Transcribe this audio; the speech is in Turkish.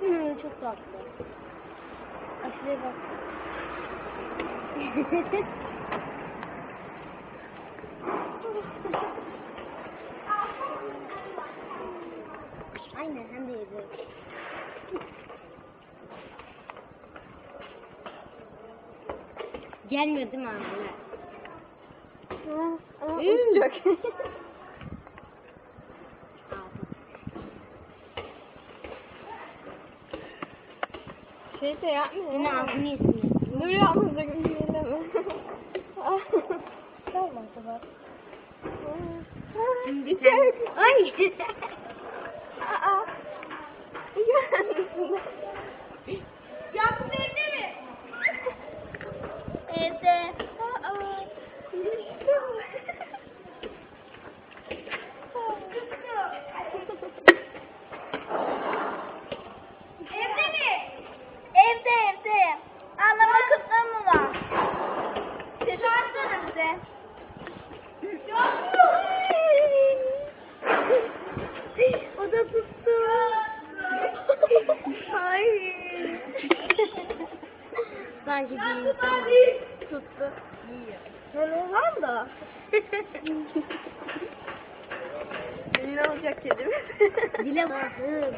Hmm, çok tatlı. Aşırıya bak. Aynen hem de yedi. Gelmiyor değil mi ağzına? Uçacak. Şey de yapmıyor. Yine ağzını yesin. Dur yapma sakın bir yerleme. Tamam. Şimdi Sen... Ay! Aa. Yaptın evde mi? Evde. Tuttu. Hayır. Sanki insan tuttu. Ben olmam da. Benim olacak kedim. Dile bakın.